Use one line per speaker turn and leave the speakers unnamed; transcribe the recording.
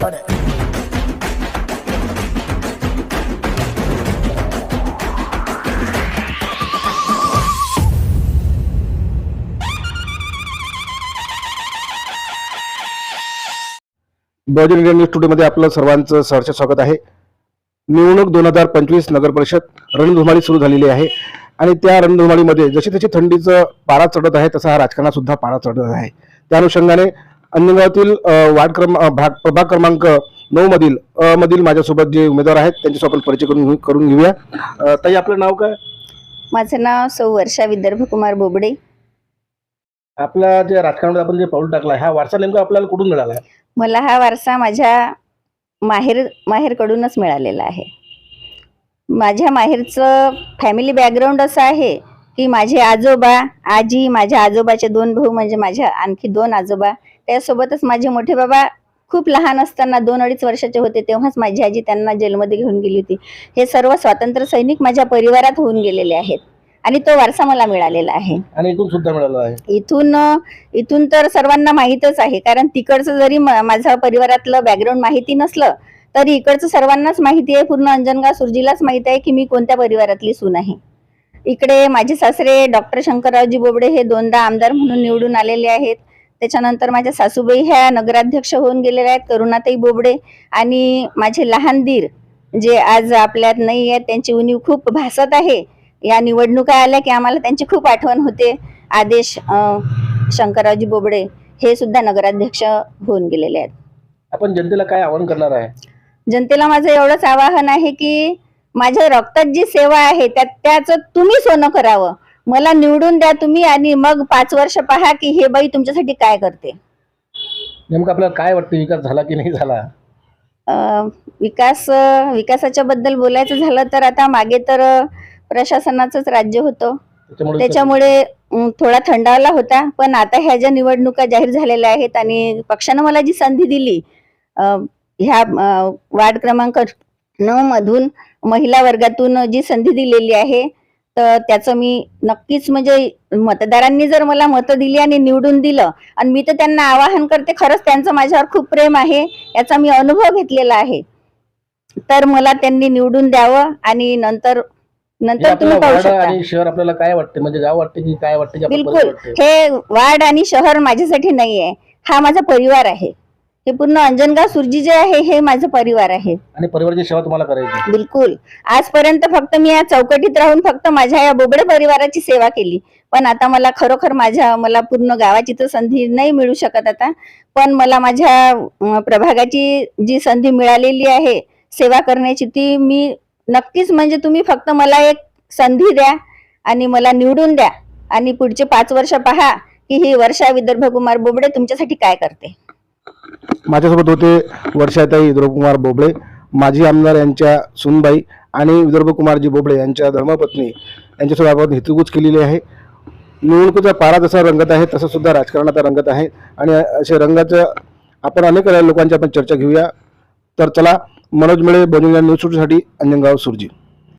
butter. बॉजन India news स्टुडिओमध्ये आपलं सर्वांचं सहर्ष स्वागत आहे. निवडणूक दोन हजार पंचवीस नगर परिषद रणधुमाळी सुरू झालेली आहे. आणि त्या रणधुमाळीमध्ये जशी तशी थंडीचं पारा चढत आहे तसा हा राजकारणात सुद्धा पारा चढत आहे. त्या अनुषंगाने अंजनगावातील अ, वार्ड क्रम भाग प्रभाग क्रमांक नऊ मधील अ मधील माझ्यासोबत जे उमेदवार आहेत त्यांच्यासोबत आपण परिचय करून घेऊ- करून घेऊया. ताई आपलं नाव काय?
माझं नाव सौ वर्षा विदर्भ कुमार बोबडे.
आपला जे राजकारणात आपण जे पाऊल टाकला हा वारसा नेमका आपल्याला कुठून मिळाला?
मला हा वारसा माझ्या माहेर माहेरकडूनच मिळालेला आहे. माझ्या माहेरचं फॅमिली बॅकग्राऊंड असं आहे की माझे आजोबा आजी माझ्या आजोबाचे दोन भाऊ म्हणजे माझ्या आणखी दोन आजोबा त्यासोबतच माझे मोठे बाबा खूप लहान असताना दोन अडीच वर्षाचे होते तेव्हाच माझी आजी त्यांना जेलमध्ये घेऊन गेली होती. हे सर्व स्वातंत्र्य सैनिक माझ्या परिवारात होऊन गेलेले आहेत आणि तो वारसा मला मिळालेला आहे.
आणि इथून सुद्धा मिळाला आहे.
इथून इथून तर सर्वांना माहीतच आहे कारण तिकडचं जरी माझ्या परिवारातलं बॅकग्राऊंड माहिती नसलं तरी इकडचं सर्वांनाच माहिती आहे. पूर्ण अंजनगाव सुरजीलाच माहिती आहे की मी कोणत्या परिवारातली सून आहे. इकडे माझे सासरे डॉक्टर शंकररावजी बोबडे हे दोनदा आमदार म्हणून निवडून आलेले आहेत. त्याच्यानंतर माझ्या सासूबाई ह्या नगराध्यक्ष होऊन गेलेल्या आहेत करुणाताई बोबडे आणि माझे लहान दीर जे आज आपल्यात नाही आहेत त्यांची उणीव खूप भासत आहे. या निवडणुका आल्या की आम्हाला त्यांची खूप आठवण होते. आदेश अं, शंकररावजी बोबडे हे सुद्धा नगराध्यक्ष होऊन गेलेले आहेत.
आपण जनतेला काय आवाहन करणार आहे?
जनतेला माझं एवढंच आवाहन आहे की माझ्या रक्तात जी सेवा आहे त्यात त्याचं तुम्ही सोनं करावं. मला निवडून द्या तुम्ही आणि मग पाच वर्ष पहा की हे बाई तुमच्यासाठी काय करते.
नेमकं आपल्याला काय वाटतं विकास झाला की नाही झाला?
अं, विकास विकासाच्या बद्दल बोलायचं झालं तर आता मागे तर अं, प्रशासनाचंच राज्य होतं.
त्याच्यामुळे
त्याच्यामुळे अं, थोडा थंडावला होता. पण आता ह्या ज्या निवडणुका जाहीर झालेल्या आहेत आणि पक्षानं मला जी संधी दिली अं, ह्या अं, वार्ड क्रमांक नऊ मधून महिला वर्गातून जी संधी दिलेली आहे तर त्याचं मी नक्कीच म्हणजे मतदारांनी जर मला मतं दिली आणि निवडून दिलं आणि मी तर त्यांना आवाहन करते खरंच त्यांचं माझ्यावर खूप प्रेम आहे याचा मी अनुभव घेतलेला आहे. तर मला त्यांनी निवडून द्यावं आणि नंतर नंतर
आपल्याला
तुम्ही पाहू शकता.
आणि शहर आपल्याला काय वाटते? म्हणजे गाव वाटते की काय वाटते
बिलकुल? हे वार्ड आणि शहर माझ्यासाठी नाही आहे हा माझा परिवार आहे. हे पूर्ण अंजनगाव सुरजी जे आहे हे माझं परिवार आहे.
आणि परिवाराची सेवा तुम्हाला करायची
बिलकुल. आजपर्यंत फक्त मी या चौकटीत राहून फक्त माझ्या या बोबडे परिवाराची सेवा केली. पण आता मला खरोखर माझ्या मला पूर्ण गावाची तर संधी नाही मिळू शकत आता. पण मला माझ्या अं, प्रभागाची जी संधी मिळालेली आहे सेवा करण्याची ती मी नक्कीच म्हणजे तुम्ही फक्त मला एक संधी द्या आणि मला निवडून द्या. आणि पुढचे पाच वर्ष पहा की ही वर्षा विदर्भ कुमार बोबडे तुमच्यासाठी काय करते.
माझ्यासोबत होते वर्षाताई विदर्भकुमार बोबळे माजी आमदार यांच्या सुनबाई आणि विदर्भकुमारजी बोबळे यांच्या धर्मपत्नी. यांच्यासोबत आपण हितगुज केलेली आहे. निवडणुकीचा पारा जसा रंगत आहे तसं सुद्धा राजकारणाचा रंगत आहे. आणि असे रंगाचं आपण अनेक लोकांची आपण चर्चा घेऊया. तर चला मनोज मेळे बनवल्या न्यूजसाठी अंजनगाव सुरजी.